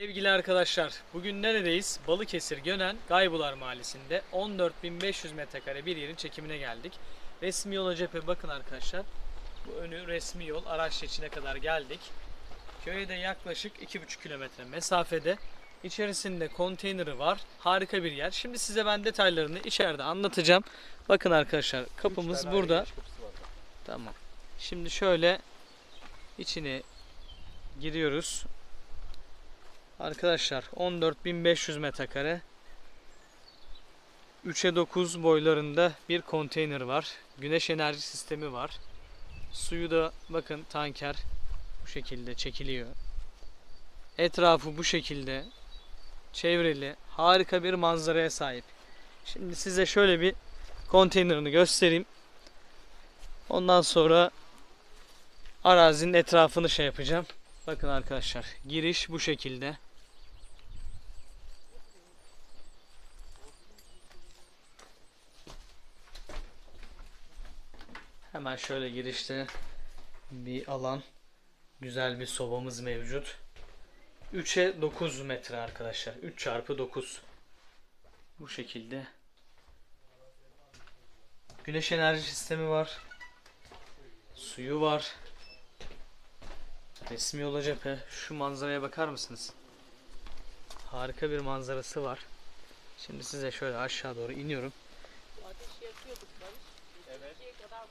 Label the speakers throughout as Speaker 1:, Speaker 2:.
Speaker 1: Sevgili arkadaşlar, bugün neredeyiz? Balıkesir Gönen Gaybular Mahallesi'nde 14.500 metrekare bir yerin çekimine geldik. Resmi yola cephe bakın arkadaşlar. Bu önü resmi yol. Araç içine kadar geldik. Köye de yaklaşık 2,5 kilometre mesafede. İçerisinde konteyneri var. Harika bir yer. Şimdi size ben detaylarını içeride anlatacağım. Bakın arkadaşlar kapımız burada. Tamam. Şimdi şöyle içine giriyoruz. Arkadaşlar 14.500 metrekare 3'e 9 boylarında bir konteyner var. Güneş enerji sistemi var. Suyu da bakın tanker bu şekilde çekiliyor. Etrafı bu şekilde çevreli harika bir manzaraya sahip. Şimdi size şöyle bir konteynerini göstereyim. Ondan sonra arazinin etrafını şey yapacağım. Bakın arkadaşlar giriş bu şekilde. Hemen şöyle girişte bir alan. Güzel bir sobamız mevcut. 3'e 9 metre arkadaşlar. 3 çarpı 9. Bu şekilde. Güneş enerji sistemi var. Suyu var. Resmi yola cephe. Şu manzaraya bakar mısınız? Harika bir manzarası var. Şimdi size şöyle aşağı doğru iniyorum.
Speaker 2: Ateş yakıyorduk Barış. Evet. Kadar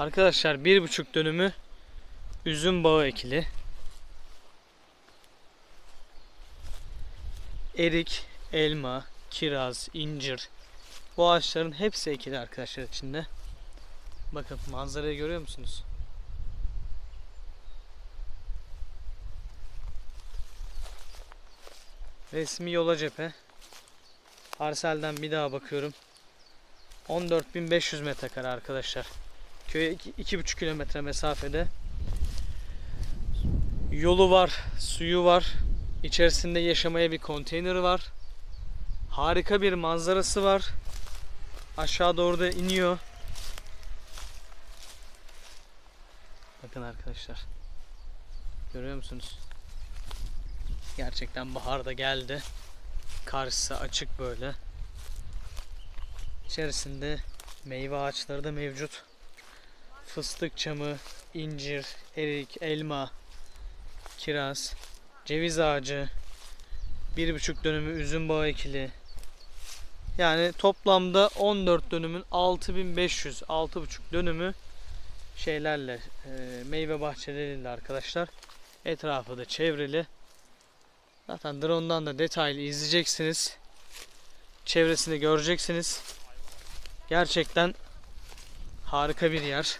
Speaker 1: Arkadaşlar bir buçuk dönümü üzüm bağı ekili. Erik, elma, kiraz, incir. Bu ağaçların hepsi ekili arkadaşlar içinde. Bakın manzarayı görüyor musunuz? Resmi yola cephe. Parselden bir daha bakıyorum. 14.500 metrekare arkadaşlar. Köye 2,5 kilometre mesafede. Yolu var, suyu var. İçerisinde yaşamaya bir konteyner var. Harika bir manzarası var. Aşağı doğru da iniyor. Bakın arkadaşlar. Görüyor musunuz? Gerçekten bahar da geldi. Karşısı açık böyle. İçerisinde meyve ağaçları da mevcut fıstık çamı, incir, erik, elma, kiraz, ceviz ağacı, bir buçuk dönümü üzüm bağı ekili. Yani toplamda 14 dönümün 6500, 6,5 dönümü şeylerle, e, meyve bahçeleriyle arkadaşlar. Etrafı da çevrili. Zaten drone'dan da detaylı izleyeceksiniz. Çevresini göreceksiniz. Gerçekten harika bir yer.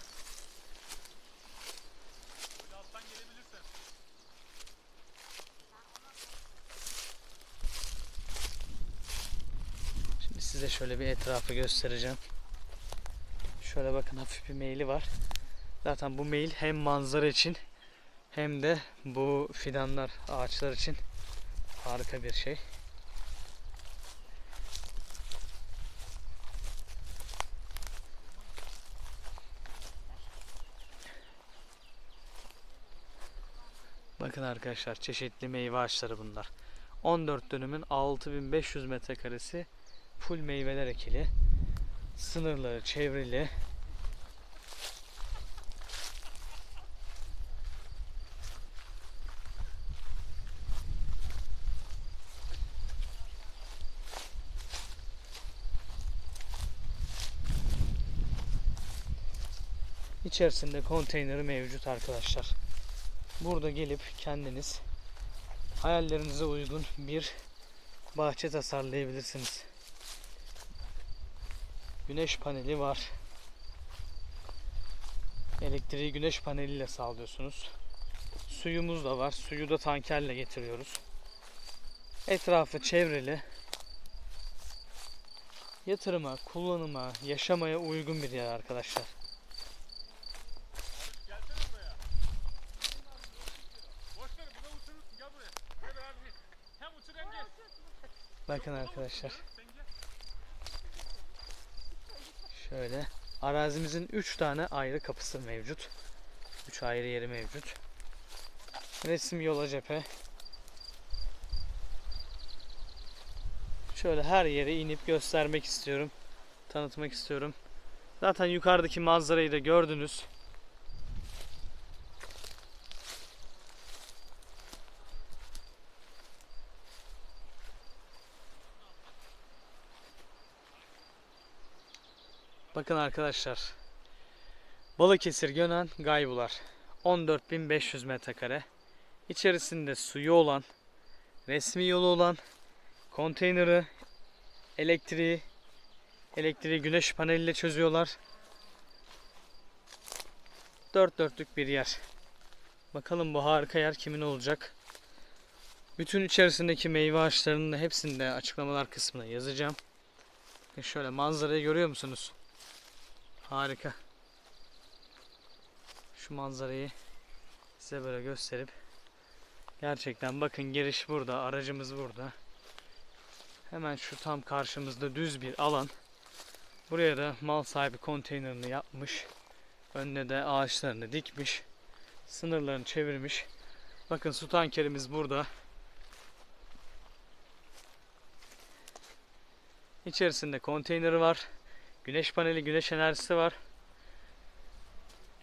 Speaker 1: Şimdi size şöyle bir etrafı göstereceğim. Şöyle bakın hafif bir meyli var. Zaten bu meyil hem manzara için hem de bu fidanlar, ağaçlar için harika bir şey. Bakın arkadaşlar çeşitli meyve ağaçları bunlar. 14 dönümün 6500 metrekaresi full meyveler ekili. Sınırları çevrili. İçerisinde konteyneri mevcut arkadaşlar. Burada gelip kendiniz hayallerinize uygun bir bahçe tasarlayabilirsiniz. Güneş paneli var. Elektriği güneş paneliyle sağlıyorsunuz. Suyumuz da var. Suyu da tankerle getiriyoruz. Etrafı çevreli. Yatırıma, kullanıma, yaşamaya uygun bir yer arkadaşlar.
Speaker 3: Boş ver
Speaker 1: Şöyle. Arazimizin 3 tane ayrı kapısı mevcut. 3 ayrı yeri mevcut. Resim yola cephe. Şöyle her yere inip göstermek istiyorum. Tanıtmak istiyorum. Zaten yukarıdaki manzarayı da gördünüz. Bakın arkadaşlar. Balıkesir Gönen Gaybular. 14.500 metrekare. İçerisinde suyu olan, resmi yolu olan, konteyneri, elektriği, elektriği güneş paneliyle çözüyorlar. Dört dörtlük bir yer. Bakalım bu harika yer kimin olacak? Bütün içerisindeki meyve ağaçlarının da hepsini de açıklamalar kısmına yazacağım. Şöyle manzarayı görüyor musunuz? Harika. Şu manzarayı size böyle gösterip gerçekten bakın giriş burada, aracımız burada. Hemen şu tam karşımızda düz bir alan. Buraya da mal sahibi konteynerini yapmış. Önüne de ağaçlarını dikmiş. Sınırlarını çevirmiş. Bakın su tankerimiz burada. İçerisinde konteyneri var. Güneş paneli, güneş enerjisi var.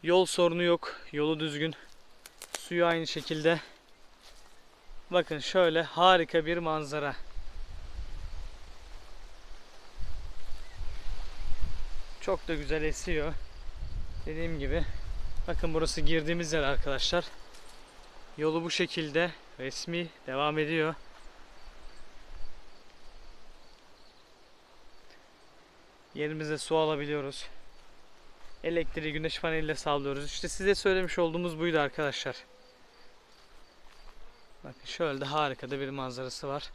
Speaker 1: Yol sorunu yok. Yolu düzgün. Suyu aynı şekilde. Bakın şöyle harika bir manzara. Çok da güzel esiyor. Dediğim gibi. Bakın burası girdiğimiz yer arkadaşlar. Yolu bu şekilde resmi devam ediyor. Yerimize su alabiliyoruz. Elektriği güneş paneliyle sağlıyoruz. İşte size söylemiş olduğumuz buydu arkadaşlar. Bakın şöyle de harika da bir manzarası var.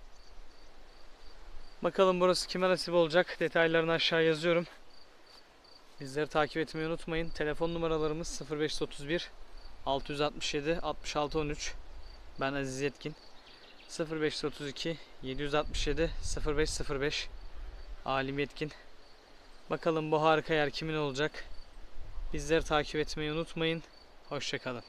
Speaker 1: Bakalım burası kime nasip olacak. Detaylarını aşağı yazıyorum. Bizleri takip etmeyi unutmayın. Telefon numaralarımız 0531 667 66 13. Ben Aziz Yetkin. 0532 767 0505 Alim Yetkin. Bakalım bu harika yer kimin olacak? Bizleri takip etmeyi unutmayın. Hoşçakalın.